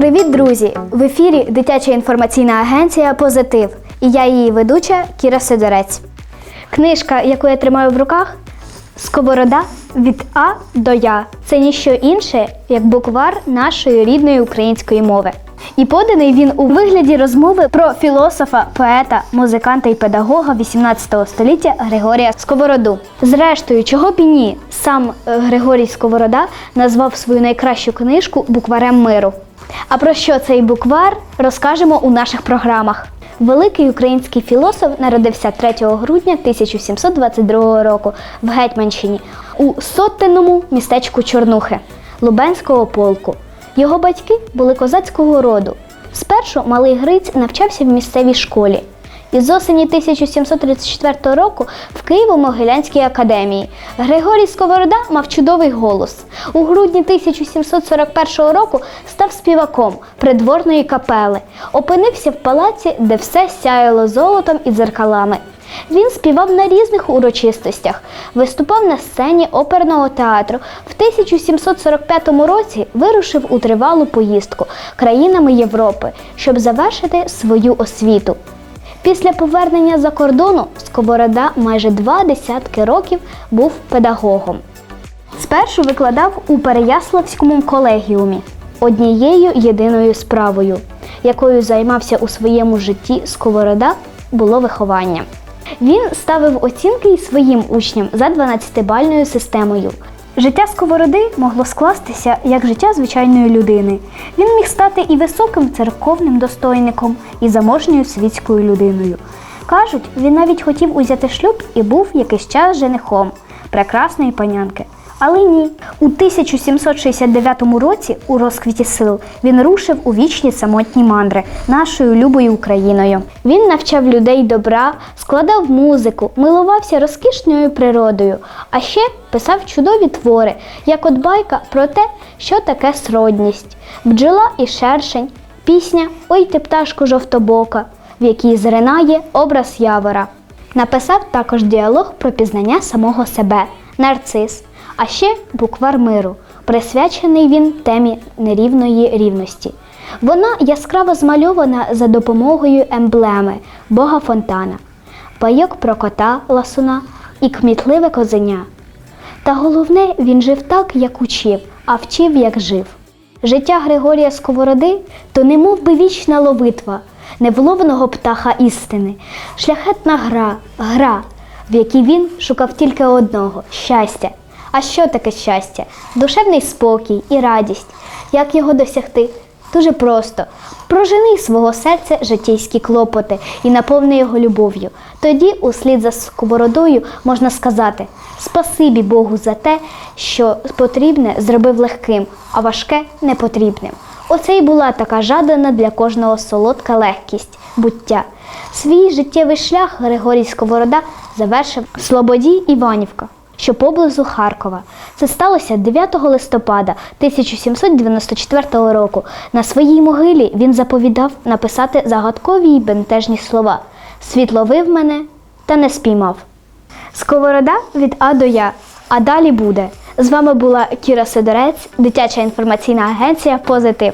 Привіт, друзі! В ефірі дитяча інформаційна агенція Позитив і я її ведуча Кіра Сидорець. Книжка, яку я тримаю в руках, Сковорода від А до Я. Це ніщо інше, як буквар нашої рідної української мови. І поданий він у вигляді розмови про філософа, поета, музиканта і педагога 18 століття Григорія Сковороду. Зрештою, чого б і ні, сам е, Григорій Сковорода назвав свою найкращу книжку букварем миру. А про що цей буквар розкажемо у наших програмах. Великий український філософ народився 3 грудня 1722 року в Гетьманщині у сотенному містечку Чорнухи Лубенського полку. Його батьки були козацького роду. Спершу малий Гриць навчався в місцевій школі. Із осені 1734 року в Києво-Могилянській академії Григорій Сковорода мав чудовий голос. У грудні 1741 року став співаком придворної капели. Опинився в палаці, де все сяяло золотом і дзеркалами. Він співав на різних урочистостях, виступав на сцені оперного театру. В 1745 році вирушив у тривалу поїздку країнами Європи, щоб завершити свою освіту. Після повернення за кордону Сковорода майже два десятки років був педагогом. Спершу викладав у Переяславському колегіумі однією єдиною справою, якою займався у своєму житті Сковорода, було виховання. Він ставив оцінки й своїм учням за 12-бальною системою. Життя Сковороди могло скластися як життя звичайної людини. Він міг стати і високим церковним достойником, і заможньою світською людиною. Кажуть, він навіть хотів узяти шлюб і був якийсь час женихом прекрасної панянки. Але ні, у 1769 році, у розквіті сил, він рушив у вічні самотні мандри нашою любою Україною. Він навчав людей добра, складав музику, милувався розкішною природою, а ще писав чудові твори, як от байка про те, що таке сродність, бджола і шершень, пісня Ой ти пташко жовтобока, в якій зринає образ явора. Написав також діалог про пізнання самого себе, нарцис, а ще буквар миру, присвячений він темі нерівної рівності. Вона яскраво змальована за допомогою емблеми Бога Фонтана, пайок про кота ласуна і кмітливе козеня. Та головне, він жив так, як учив, а вчив, як жив. Життя Григорія Сковороди то немов би вічна ловитва, невловного птаха істини, шляхетна гра, гра, в якій він шукав тільки одного щастя. А що таке щастя? Душевний спокій і радість. Як його досягти? Дуже просто. Прожени свого серця життєйські клопоти і наповни його любов'ю. Тоді, услід за сковородою, можна сказати спасибі Богу за те, що потрібне зробив легким, а важке непотрібним. Оце й була така жадана для кожного солодка легкість, буття. Свій життєвий шлях Григорій Сковорода завершив в Слободі Іванівка що поблизу Харкова. Це сталося 9 листопада 1794 року. На своїй могилі він заповідав написати загадкові й бентежні слова Світ ловив мене та не спіймав. Сковорода від А до Я. А далі буде. З вами була Кіра Сидорець, дитяча інформаційна агенція Позитив.